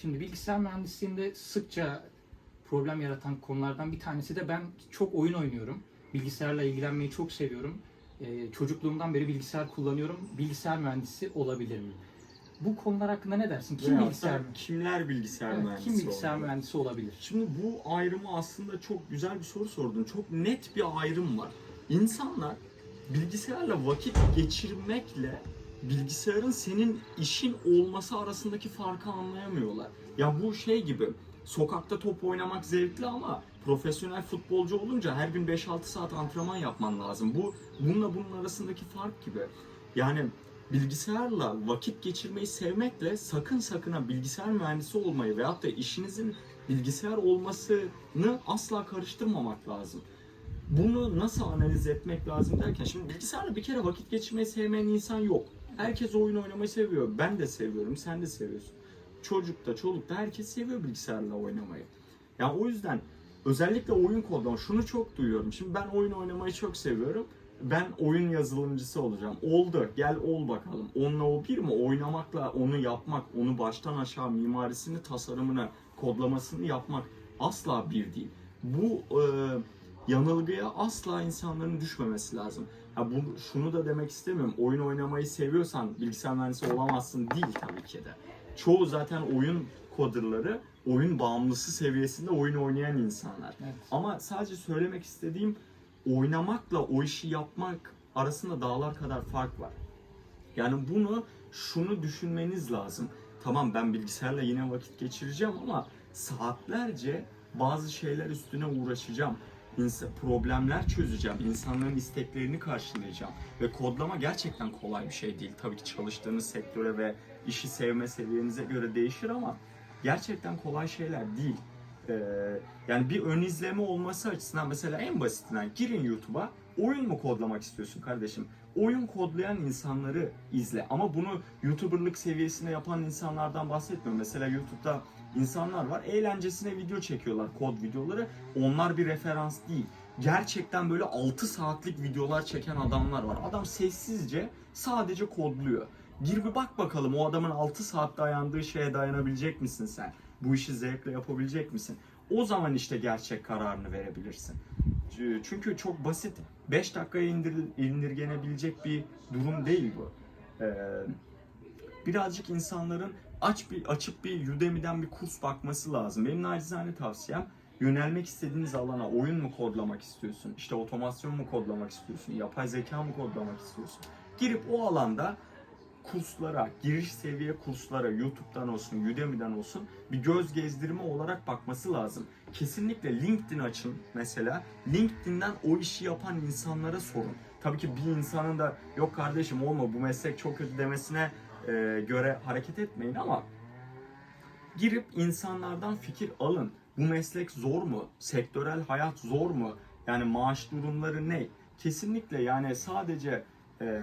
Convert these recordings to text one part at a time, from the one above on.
Şimdi bilgisayar mühendisliğinde sıkça problem yaratan konulardan bir tanesi de ben çok oyun oynuyorum. Bilgisayarla ilgilenmeyi çok seviyorum. Ee, çocukluğumdan beri bilgisayar kullanıyorum. Bilgisayar mühendisi olabilirim. Bu konular hakkında ne dersin? Kim Veyahut bilgisayar kimler bilgisayar Evet, mühendisi kim bilgisayar olmalı? mühendisi olabilir? Şimdi bu ayrımı aslında çok güzel bir soru sordun. Çok net bir ayrım var. İnsanlar bilgisayarla vakit geçirmekle bilgisayarın senin işin olması arasındaki farkı anlayamıyorlar. Ya bu şey gibi sokakta top oynamak zevkli ama profesyonel futbolcu olunca her gün 5-6 saat antrenman yapman lazım. Bu bununla bunun arasındaki fark gibi. Yani bilgisayarla vakit geçirmeyi sevmekle sakın sakın ha bilgisayar mühendisi olmayı veyahut da işinizin bilgisayar olmasını asla karıştırmamak lazım. Bunu nasıl analiz etmek lazım derken şimdi bilgisayarla bir kere vakit geçirmeyi sevmeyen insan yok. Herkes oyun oynamayı seviyor. Ben de seviyorum, sen de seviyorsun. Çocuk da, çoluk da herkes seviyor bilgisayarla oynamayı. Yani o yüzden özellikle oyun kodlama şunu çok duyuyorum. Şimdi ben oyun oynamayı çok seviyorum. Ben oyun yazılımcısı olacağım. Oldu. Gel ol bakalım. Onunla o bir mi? Oynamakla onu yapmak, onu baştan aşağı mimarisini, tasarımını, kodlamasını yapmak asla bir değil. Bu e, yanılgıya asla insanların düşmemesi lazım. Ha bu şunu da demek istemiyorum. Oyun oynamayı seviyorsan bilgisayar mühendisi olamazsın değil tabii ki de. Çoğu zaten oyun coderları oyun bağımlısı seviyesinde oyun oynayan insanlar. Evet. Ama sadece söylemek istediğim oynamakla o işi yapmak arasında dağlar kadar fark var. Yani bunu şunu düşünmeniz lazım. Tamam ben bilgisayarla yine vakit geçireceğim ama saatlerce bazı şeyler üstüne uğraşacağım. Problemler çözeceğim. insanların isteklerini karşılayacağım. Ve kodlama gerçekten kolay bir şey değil. Tabii ki çalıştığınız sektöre ve işi sevme seviyenize göre değişir ama gerçekten kolay şeyler değil. Ee, yani bir ön izleme olması açısından mesela en basitinden girin YouTube'a oyun mu kodlamak istiyorsun kardeşim? Oyun kodlayan insanları izle ama bunu YouTuber'lık seviyesinde yapan insanlardan bahsetmiyorum. Mesela YouTube'da insanlar var eğlencesine video çekiyorlar kod videoları. Onlar bir referans değil. Gerçekten böyle 6 saatlik videolar çeken adamlar var. Adam sessizce sadece kodluyor. Gir bir bak bakalım o adamın 6 saat dayandığı şeye dayanabilecek misin sen? Bu işi zevkle yapabilecek misin? O zaman işte gerçek kararını verebilirsin. Çünkü çok basit. 5 dakikaya indir, indirgenebilecek bir durum değil bu. Ee, birazcık insanların aç bir açıp bir Udemy'den bir kurs bakması lazım. Benim nacizane tavsiyem yönelmek istediğiniz alana oyun mu kodlamak istiyorsun? İşte otomasyon mu kodlamak istiyorsun? Yapay zeka mı kodlamak istiyorsun? Girip o alanda kurslara, giriş seviye kurslara, YouTube'dan olsun, Udemy'den olsun bir göz gezdirme olarak bakması lazım. Kesinlikle LinkedIn açın mesela. LinkedIn'den o işi yapan insanlara sorun. Tabii ki bir insanın da yok kardeşim olma bu meslek çok kötü demesine e, göre hareket etmeyin ama girip insanlardan fikir alın. Bu meslek zor mu? Sektörel hayat zor mu? Yani maaş durumları ne? Kesinlikle yani sadece e,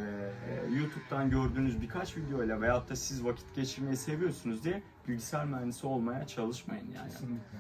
YouTube'dan gördüğünüz birkaç videoyla veyahut da siz vakit geçirmeyi seviyorsunuz diye bilgisayar mühendisi olmaya çalışmayın yani. Kesinlikle.